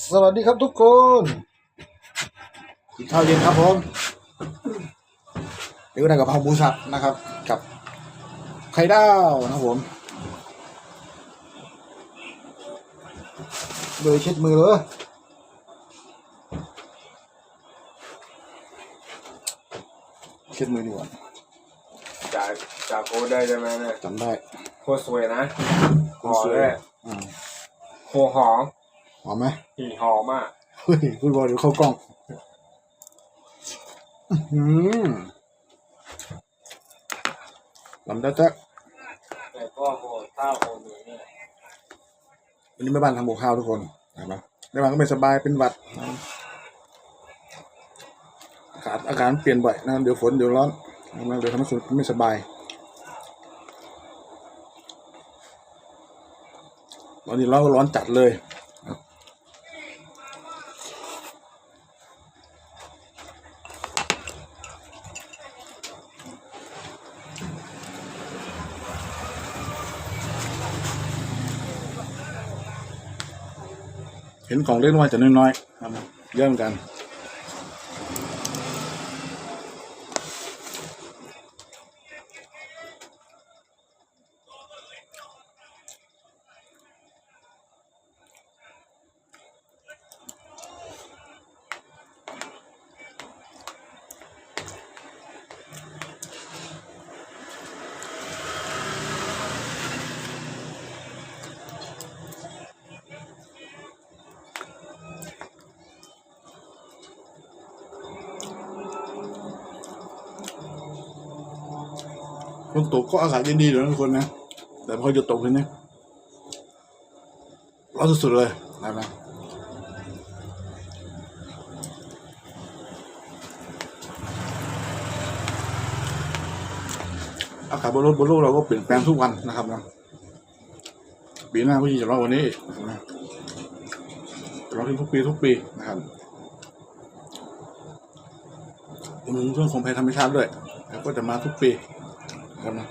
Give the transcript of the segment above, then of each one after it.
สวัสดีครับทุกคนกินข้าวเย็นครับผมเดี๋ยวได้กับเพาหมูสับนะครับ กับไข่ดาวนะครับผมเลยเช็ดมือเลยเช็ดมือดีกว่าจากจากโคได้ใช่ไหมเนี่ยจำได้โคสวยนะหอสมวยเลยโคหอม หอมไหมหีหอมอะเฮ้ยพูดบอลเดี๋ยวเข้ากล้องอื้อหืมลำได้แจ๊กแต่ก็โคข้าวโคนี้เนี่ยวันนี้แม่บ้านทำกับข้าวทุกคนเห็นไหมแม่บ้านก็ไม่สบายเป็นหวัดอากาศอากาศเปลี่ยนบ่อยนะเดี๋ยวฝนเดี๋ยวร้อนนะเดี๋ยวทำให้คนไม่สบายวันนี้ร้อนก็ร้อนจัดเลย เห็นของเล็กน้อยแต่น้อยๆครับเยอะเหมือนกัน ฝนตกก็อากาศเย็นดีเดี๋ยวนะทุกคนนะ แต่พอหยุดตกเลยเนี่ยร้อนสุดๆเลยนะนะอากาศบนโลกบนโลกเราก็เปลี่ยนแปลงทุกวันนะครับนะปีหน้าก็ยิ่งจะร้อนกวันนี้นะร้อนขึ้นทุกปีทุกปีนะครับรวมถึงเรื่องของภัยธรรมชาติด้วยก็จะมาทุกปี ครับนะ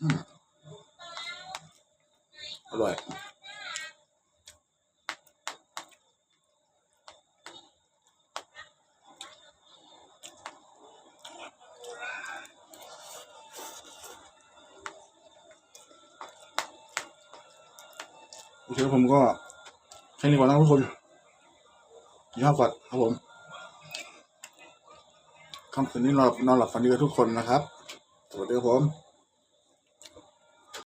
อืมอร่อย โอเคผมก็แค่นี้ก่อนนะทุกคนกินข้าวก่อนครับผมค่ำคืนนี้นอนนอนหลับฝันดีกับทุกคนนะครับ สวัสดีครับผม